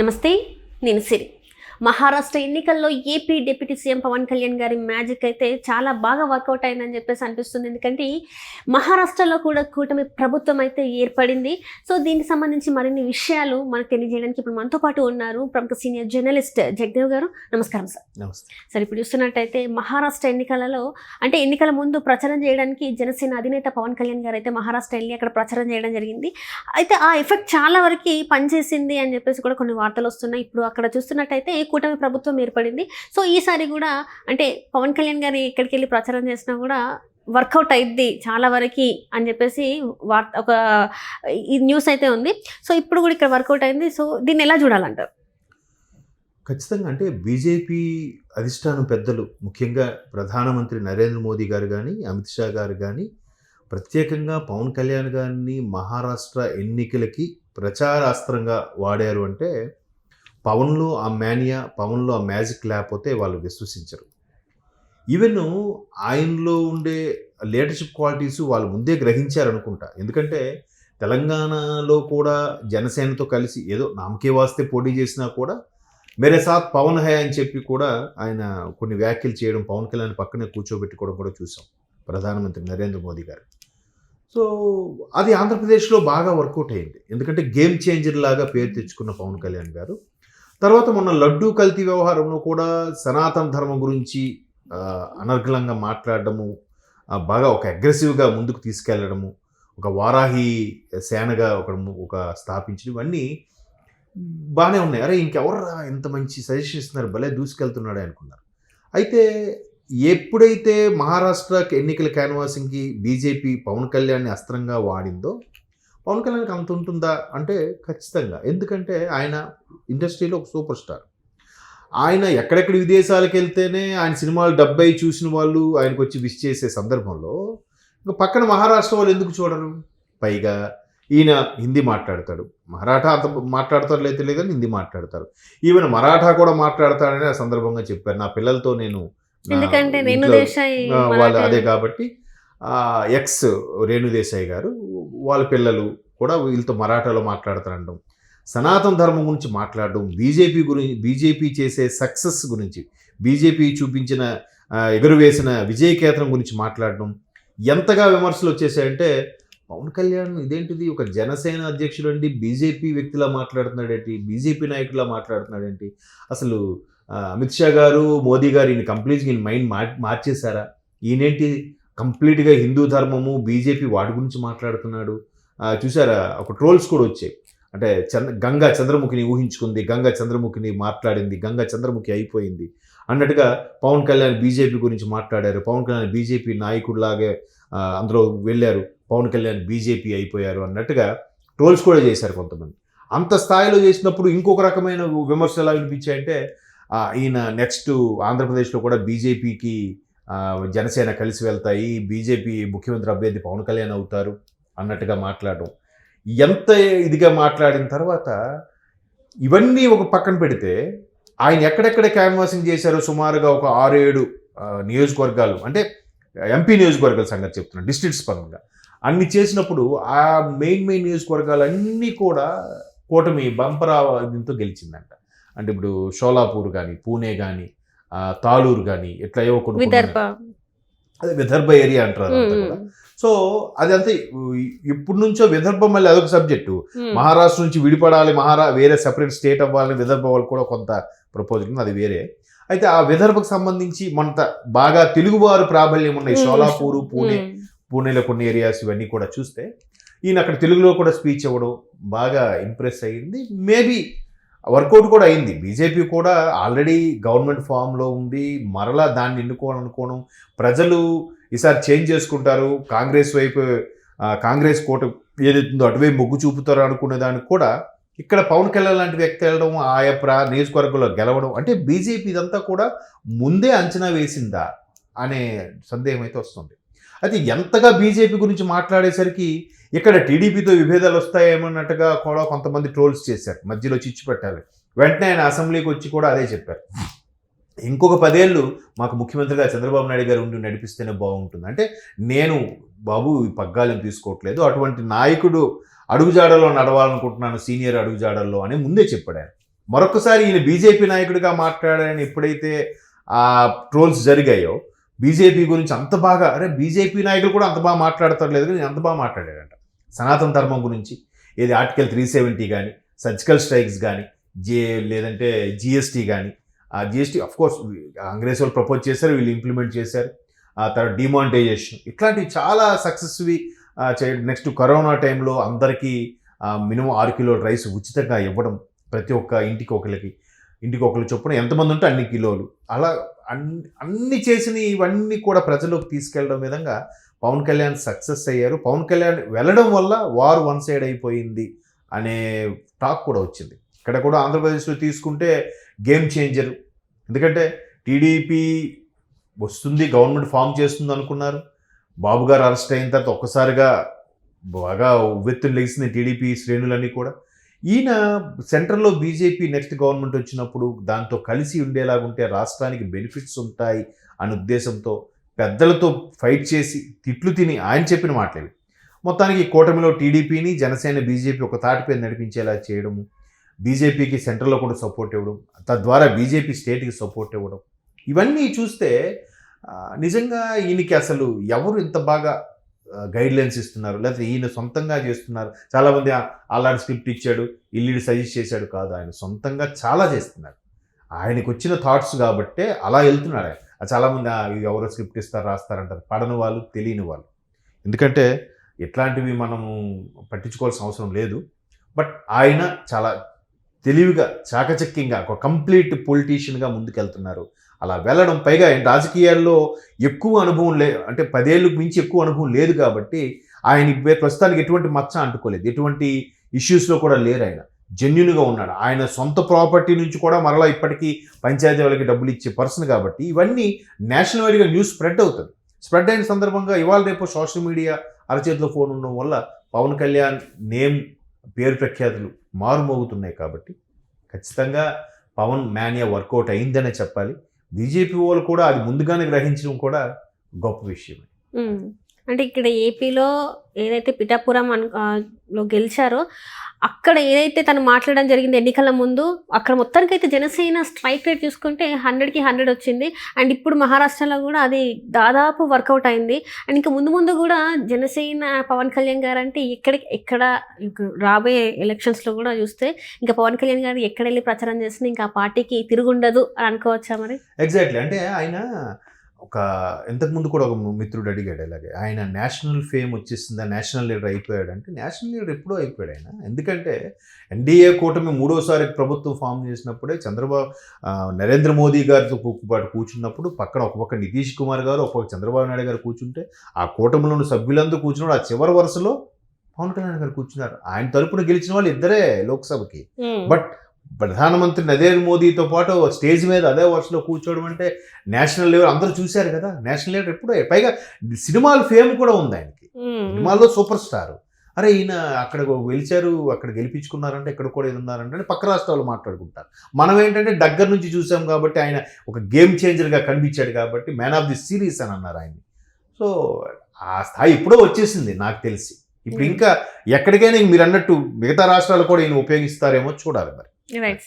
నమస్తే నేను సిరి. మహారాష్ట్ర ఎన్నికల్లో AP deputy CM Pawan Kalyan గారి మ్యాజిక్ అయితే చాలా బాగా వర్కౌట్ అయిందని చెప్పేసి అనిపిస్తుంది. ఎందుకంటే మహారాష్ట్రలో కూడా కూటమి ప్రభుత్వం అయితే ఏర్పడింది. సో దీనికి సంబంధించి మరిన్ని విషయాలు మనకు తెలియజేయడానికి ఇప్పుడు మనతో పాటు ఉన్నారు ప్రముఖ సీనియర్ జర్నలిస్ట్ జగదేవ్ గారు. నమస్కారం సార్. సరే ఇప్పుడు చూస్తున్నట్టయితే మహారాష్ట్ర ఎన్నికలలో అంటే ఎన్నికల ముందు ప్రచారం చేయడానికి జనసేన అధినేత పవన్ కళ్యాణ్ గారు అయితే మహారాష్ట్ర వెళ్ళి అక్కడ ప్రచారం చేయడం జరిగింది. అయితే ఆ ఎఫెక్ట్ చాలా వరకు పనిచేసింది అని చెప్పేసి కూడా కొన్ని వార్తలు వస్తున్నాయి. ఇప్పుడు అక్కడ చూస్తున్నట్టయితే కూటమి ప్రభుత్వం ఏర్పడింది. సో ఈసారి కూడా అంటే పవన్ కళ్యాణ్ గారు ఎక్కడికి వెళ్ళి ప్రచారం చేసినా కూడా వర్కౌట్ అయింది చాలా వరకు అని చెప్పేసి వార్త ఒక ఈ న్యూస్ అయితే ఉంది. సో ఇప్పుడు కూడా ఇక్కడ వర్కౌట్ అయింది. సో దీన్ని ఎలా చూడాలంటారు? ఖచ్చితంగా అంటే బీజేపీ అధిష్టానం పెద్దలు ముఖ్యంగా ప్రధానమంత్రి నరేంద్ర మోదీ గారు కానీ అమిత్ షా గారు కానీ ప్రత్యేకంగా పవన్ కళ్యాణ్ గారిని మహారాష్ట్ర ఎన్నికలకి ప్రచారాస్త్రంగా వాడారు అంటే పవన్లో ఆ మేనియా పవన్లో ఆ మ్యాజిక్ లేకపోతే వాళ్ళు విశ్వసించరు. ఈవెన్ ఆయనలో ఉండే లీడర్షిప్ క్వాలిటీస్ వాళ్ళు ముందే గ్రహించారనుకుంటా. ఎందుకంటే తెలంగాణలో కూడా జనసేనతో కలిసి ఏదో నామకే వాస్తే పోటీ చేసినా కూడా మేరే సాత్ పవన్ హై అని చెప్పి కూడా ఆయన కొన్ని వ్యాఖ్యలు చేయడం పవన్ కళ్యాణ్ పక్కనే కూర్చోబెట్టుకోవడం కూడా చూసాం ప్రధానమంత్రి నరేంద్ర మోదీ గారు. సో అది ఆంధ్రప్రదేశ్లో బాగా వర్కౌట్ అయింది. ఎందుకంటే గేమ్ చేంజర్ లాగా పేరు తెచ్చుకున్న పవన్ కళ్యాణ్ గారు తర్వాత మొన్న లడ్డూ కల్తీ వ్యవహారంలో కూడా సనాతన ధర్మం గురించి ఆ, అనర్గళంగా మాట్లాడడము బాగా ఒక అగ్రెసివ్గా ముందుకు తీసుకెళ్ళడము ఒక వారాహి సేనగా ఒక ఒక స్థాపించడం ఇవన్నీ బాగానే ఉన్నాయి. అరే ఇంకెవర్రా ఇంత మంచి సజెషన్ ఇస్తున్నారు భలే దూసుకెళ్తున్నాడే అనుకున్నారు. అయితే ఎప్పుడైతే మహారాష్ట్ర ఎన్నికల క్యాన్వాసింగ్కి బీజేపీ పవన్ కళ్యాణ్ని అస్త్రంగా వాడిందో పవన్ కళ్యాణ్కి అంత ఉంటుందా? అంటే ఖచ్చితంగా. ఎందుకంటే ఆయన ఇండస్ట్రీలో ఒక సూపర్ స్టార్. ఆయన ఎక్కడెక్కడ విదేశాలకు వెళ్తేనే ఆయన సినిమాలు డెబ్బై చూసిన వాళ్ళు ఆయనకు వచ్చి విష్ చేసే సందర్భంలో ఇంకా పక్కన మహారాష్ట్ర వాళ్ళు ఎందుకు చూడరు? పైగా ఈయన హిందీ మాట్లాడతాడు. మరాఠా అంత మాట్లాడతారు లేదు తెలియదు కానీ హిందీ మాట్లాడతారు. ఈవెన్ మరాఠా కూడా మాట్లాడతాడని ఆ సందర్భంగా చెప్పారు. నా పిల్లలతో నేను ఎందుకంటే వాళ్ళు మరాఠా- అదే కాబట్టి ఎక్స్ రేణుదేశాయ్ గారు వాళ్ళ పిల్లలు కూడా వీళ్ళతో మరాఠాలో మాట్లాడుతారండం. సనాతన ధర్మం గురించి మాట్లాడడం బీజేపీ గురించి బీజేపీ చేసే సక్సెస్ గురించి బీజేపీ చూపించిన ఎగురువేసిన విజయకేతనం గురించి మాట్లాడడం. ఎంతగా విమర్శలు వచ్చేసాయంటే పవన్ కళ్యాణ్ ఇదేంటిది ఒక జనసేన అధ్యక్షుడు అండి బీజేపీ వ్యక్తిలా మాట్లాడుతున్నాడేంటి బీజేపీ నాయకులా మాట్లాడుతున్నాడేంటి అసలు అమిత్ షా గారు మోదీ గారు ఈయన కంప్లీట్గా ఈయన మైండ్ మార్చేశారా? ఈయనేంటి కంప్లీట్గా హిందూ ధర్మము బీజేపీ వాటి గురించి మాట్లాడుతున్నాడు. చూసారా? ఒక ట్రోల్స్ కూడా వచ్చాయి. అంటే చంద్ర గంగా చంద్రముఖిని ఊహించుకుంది గంగా చంద్రముఖిని మాట్లాడింది గంగా చంద్రముఖి అయిపోయింది అన్నట్టుగా పవన్ కళ్యాణ్ బీజేపీ గురించి మాట్లాడారు. పవన్ కళ్యాణ్ బీజేపీ నాయకుడిలాగే అందులో వెళ్ళారు. పవన్ కళ్యాణ్ బీజేపీ అయిపోయారు అన్నట్టుగా ట్రోల్స్ కూడా చేశారు కొంతమంది. అంత స్థాయిలో చేసినప్పుడు ఇంకొక రకమైన విమర్శలు ఎలా వినిపించాయంటే ఈయన నెక్స్ట్ ఆంధ్రప్రదేశ్లో కూడా బీజేపీకి జనసేన కలిసి వెళ్తాయి. బీజేపీ ముఖ్యమంత్రి అభ్యర్థి పవన్ కళ్యాణ్ అవుతారు అన్నట్టుగా మాట్లాడడం. ఎంత ఇదిగా మాట్లాడిన తర్వాత ఇవన్నీ ఒక పక్కన పెడితే ఆయన ఎక్కడెక్కడ క్యాన్వాసింగ్ చేశారో సుమారుగా ఒక ఆరు ఏడు నియోజకవర్గాలు అంటే ఎంపీ నియోజకవర్గాల సంగతి చెప్తున్నాను డిస్ట్రిక్ట్స్ పరంగా. అన్ని చేసినప్పుడు ఆ మెయిన్ మెయిన్ నియోజకవర్గాలన్నీ కూడా కూటమి బంపరా దీంతో గెలిచిందంట. అంటే ఇప్పుడు షోలాపూర్ కానీ పూణే కానీ తాళూరు కానీ ఇట్లా ఏవో కొన్ని అదే విదర్భ ఏరియా అంటారు సో అదంతా ఇప్పటి నుంచో విదర్భ మళ్ళీ అదొక సబ్జెక్టు. మహారాష్ట్ర నుంచి విడిపడాలి మహారా వేరే సెపరేట్ స్టేట్ అవ్వాలని విదర్భ వాళ్ళు కూడా కొంత ప్రపోజల్ ఉంది అది వేరే అయితే ఆ విదర్భకు సంబంధించి మనత బాగా తెలుగువారు ప్రాబల్యం ఉన్న ఈ ఉమ్. షోలాపూరు పూణే. పూణేలో కొన్ని ఏరియాస్ ఇవన్నీ కూడా చూస్తే ఈయన అక్కడ తెలుగులో కూడా స్పీచ్ ఇవ్వడం బాగా ఇంప్రెస్ అయ్యింది మేబీ వర్కౌట్ కూడా అయింది. బీజేపీ కూడా ఆల్రెడీ గవర్నమెంట్ ఫామ్లో ఉంది. మరలా దాన్ని ఎన్నుకోవాలనుకోవడం ప్రజలు ఈసారి చేంజ్ చేసుకుంటారు. కాంగ్రెస్ వైపు కాంగ్రెస్ కోట ఏదైతుందో అటువైపు మొగ్గు చూపుతారు అనుకునే దానికి కూడా ఇక్కడ పవన్ కళ్యాణ్ లాంటి వ్యక్తి వెళ్ళడం ఆయా ప్రా నియోజకవర్గంలో గెలవడం అంటే బీజేపీ ఇదంతా కూడా ముందే అంచనా వేసిందా అనే సందేహం అయితే వస్తుంది. అయితే ఎంతగా బీజేపీ గురించి మాట్లాడేసరికి ఇక్కడ టీడీపీతో విభేదాలు వస్తాయేమన్నట్టుగా కూడా కొంతమంది ట్రోల్స్ చేశారు. మధ్యలో చిచ్చు పెట్టాలి వెంటనే ఆయన అసెంబ్లీకి వచ్చి కూడా అదే చెప్పారు. ఇంకొక పదేళ్ళు మాకు ముఖ్యమంత్రిగా చంద్రబాబు నాయుడు గారు ఉండి నడిపిస్తేనే బాగుంటుంది. అంటే నేను బాబు ఈ పగ్గాలను తీసుకోవట్లేదు. అటువంటి నాయకుడు అడుగుజాడలో నడవాలనుకుంటున్నాను సీనియర్ అడుగుజాడల్లో అని ముందే చెప్పాడు ఆయన మరొకసారి ఈయన బీజేపీ నాయకుడిగా మాట్లాడాలని ఎప్పుడైతే ఆ ట్రోల్స్ జరిగాయో బీజేపీ గురించి అంత బాగా అరే బీజేపీ నాయకులు కూడా అంత బాగా మాట్లాడతారు లేదు కానీ అంత బాగా మాట్లాడాడంట. సనాతన ధర్మం గురించి ఏది ఆర్టికల్ త్రీ సెవెంటీ కానీ సర్జికల్ స్ట్రైక్స్ కానీ జే లేదంటే జిఎస్టీ కానీ ఆ జిఎస్టీ అఫ్ కోర్స్ కాంగ్రెస్ వాళ్ళు ప్రపోజ్ చేశారు వీళ్ళు ఇంప్లిమెంట్ చేశారు. ఆ తర్వాత డిమానిటైజేషన్ ఇట్లాంటివి చాలా సక్సెస్వి చేయడం నెక్స్ట్ కరోనా టైంలో అందరికీ మినిమం ఆరు కిలోల రైస్ ఉచితంగా ఇవ్వడం ప్రతి ఒక్క ఇంటికి ఒకరికి ఇంటికి ఒకళ్ళు చొప్పున ఎంతమంది ఉంటే అన్ని కిలోలు. అలా అన్ని అన్ని చేసిన ఇవన్నీ కూడా ప్రజలకు తీసుకెళ్ళడం విధంగా పవన్ కళ్యాణ్ సక్సెస్ అయ్యారు. పవన్ కళ్యాణ్ వెళ్ళడం వల్ల వారు వన్ సైడ్ అయిపోయింది అనే టాక్ కూడా వచ్చింది. ఇక్కడ కూడా ఆంధ్రప్రదేశ్లో తీసుకుంటే గేమ్ చేంజర్. ఎందుకంటే టీడీపీ వస్తుంది గవర్నమెంట్ ఫామ్ చేస్తుంది అనుకున్నారు. బాబు గారు అరెస్ట్ అయిన తర్వాత ఒక్కసారిగా బాగా ఉవ్వెత్తులు లెగిసింది టీడీపీ శ్రేణులన్నీ కూడా. ఈయన సెంట్రల్లో బీజేపీ నెక్స్ట్ గవర్నమెంట్ వచ్చినప్పుడు దాంతో కలిసి ఉండేలాగుంటే రాష్ట్రానికి బెనిఫిట్స్ ఉంటాయి అనే ఉద్దేశంతో పెద్దలతో ఫైట్ చేసి తిట్లు తిని ఆయన చెప్పిన మాటలేవి మొత్తానికి ఈ కూటమిలో టీడీపీని జనసేన బీజేపీ ఒక తాటిపై నడిపించేలా చేయడము బీజేపీకి సెంట్రల్లో కూడా సపోర్ట్ ఇవ్వడం తద్వారా బీజేపీ స్టేట్కి సపోర్ట్ ఇవ్వడం. ఇవన్నీ చూస్తే నిజంగా ఈయనకి అసలు ఎవరు ఇంత బాగా గైడ్లైన్స్ ఇస్తున్నారు లేకపోతే ఈయన సొంతంగా చేస్తున్నారు. చాలామంది అలాంటి స్క్రిప్ట్ ఇచ్చాడు ఇల్లుడు సజెస్ట్ చేశాడు కాదు ఆయన సొంతంగా చాలా చేస్తున్నారు. ఆయనకు వచ్చిన థాట్స్ కాబట్టే అలా వెళ్తున్నాడు ఆయన. చాలామంది ఎవరు ఎవరో స్క్రిప్ట్ ఇస్తారు రాస్తారంటారు పడని వాళ్ళు తెలియని వాళ్ళు. ఎందుకంటే ఇట్లాంటివి మనము పట్టించుకోవాల్సిన అవసరం లేదు. బట్ ఆయన చాలా తెలివిగా చాకచక్యంగా ఒక కంప్లీట్ పొలిటీషియన్గా ముందుకెళ్తున్నారు. అలా వెళ్ళడం. పైగా ఆయన రాజకీయాల్లో ఎక్కువ అనుభవం లే అంటే పదేళ్ళకు మించి ఎక్కువ అనుభవం లేదు కాబట్టి ఆయన ప్రస్తుతానికి ఎటువంటి మచ్చ అంటుకోలేదు. ఎటువంటి ఇష్యూస్లో కూడా లేరు ఆయన. జెన్యున్గా ఉన్నాడు. ఆయన సొంత ప్రాపర్టీ నుంచి కూడా మరలా ఇప్పటికీ పంచాయతీ వాళ్ళకి డబ్బులు ఇచ్చే పర్సన్ కాబట్టి ఇవన్నీ నేషనల్ వైడ్గా న్యూస్ స్ప్రెడ్ అవుతుంది. స్ప్రెడ్ అయిన సందర్భంగా ఇవాళ రేపు సోషల్ మీడియా అరచేతిలో ఫోన్ ఉండడం వల్ల పవన్ కళ్యాణ్ నేమ్ పేరు ప్రఖ్యాతులు మారుమోగుతున్నాయి కాబట్టి ఖచ్చితంగా పవన్ మేనియా వర్కౌట్ అయిందనే చెప్పాలి. బీజేపీ వాళ్ళు కూడా అది ముందుగానే గ్రహించడం కూడా గొప్ప విషయమే. అంటే ఇక్కడ ఏపీలో ఏదైతే పిఠాపురం అను లో గెలిచారో అక్కడ ఏదైతే తను మాట్లాడడం జరిగింది ఎన్నికల ముందు అక్కడ మొత్తానికి అయితే జనసేన స్ట్రైక్ రేట్ చూసుకుంటే హండ్రెడ్కి హండ్రెడ్ వచ్చింది. అండ్ ఇప్పుడు మహారాష్ట్రలో కూడా అది దాదాపు వర్కౌట్ అయింది. అండ్ ఇంకా ముందు ముందు కూడా జనసేన పవన్ కళ్యాణ్ గారు అంటే ఎక్కడికి ఎక్కడ రాబోయే ఎలక్షన్స్లో కూడా చూస్తే ఇంకా పవన్ కళ్యాణ్ గారు ఎక్కడ వెళ్ళి ప్రచారం చేసినా ఇంకా ఆ పార్టీకి తిరుగుండదు అని అనుకోవచ్చా మరి? ఎగ్జాక్ట్లీ అంటే ఆయన ఒక ఇంతకుముందు కూడా ఒక మిత్రుడు అడిగాడు ఇలాగే ఆయన నేషనల్ ఫేమ్ వచ్చేసిందా నేషనల్ లీడర్ అయిపోయాడు అంటే నేషనల్ లీడర్ ఎప్పుడో అయిపోయాడు ఆయన. ఎందుకంటే ఎన్డీఏ కూటమి మూడోసారి ప్రభుత్వం ఫామ్ చేసినప్పుడే చంద్రబాబు నరేంద్ర మోదీ గారితో పాటు కూర్చున్నప్పుడు పక్కన ఒక పక్క నితీష్ కుమార్ గారు ఒక పక్క చంద్రబాబు నాయుడు గారు కూర్చుంటే ఆ కూటమిలోని సభ్యులందరూ కూర్చున్నాడు ఆ చివరి వరుసలో పవన్ కళ్యాణ్ గారు కూర్చున్నారు. ఆయన తరపున గెలిచిన వాళ్ళు ఇద్దరే లోక్సభకి. బట్ ప్రధానమంత్రి నరేంద్ర మోదీతో పాటు స్టేజ్ మీద అదే వరుసలో కూర్చోవడం అంటే నేషనల్ లెవెల్ అందరూ చూశారు కదా? నేషనల్ లెవెల్ ఎప్పుడో పైగా సినిమాల ఫేమ్ కూడా ఉంది ఆయనకి. సినిమాల్లో సూపర్ స్టార్. అరే ఈయన అక్కడ గెలిచారు అక్కడ గెలిపించుకున్నారంటే ఇక్కడ కూడా ఇది ఉన్నారంటే పక్క రాష్ట్రాలు మాట్లాడుకుంటారు. మనం ఏంటంటే దగ్గర నుంచి చూసాం కాబట్టి ఆయన ఒక గేమ్ చేంజర్గా కనిపించాడు కాబట్టి మ్యాన్ ఆఫ్ ది సిరీస్ అని అన్నారు ఆయన్ని. సో ఆ స్థాయి ఇప్పుడో వచ్చేసింది నాకు తెలిసి. ఇప్పుడు ఇంకా ఎక్కడికైనా మీరు అన్నట్టు మిగతా రాష్ట్రాలు కూడా ఈయన ఉపయోగిస్తారేమో చూడాలి మరి. రైట్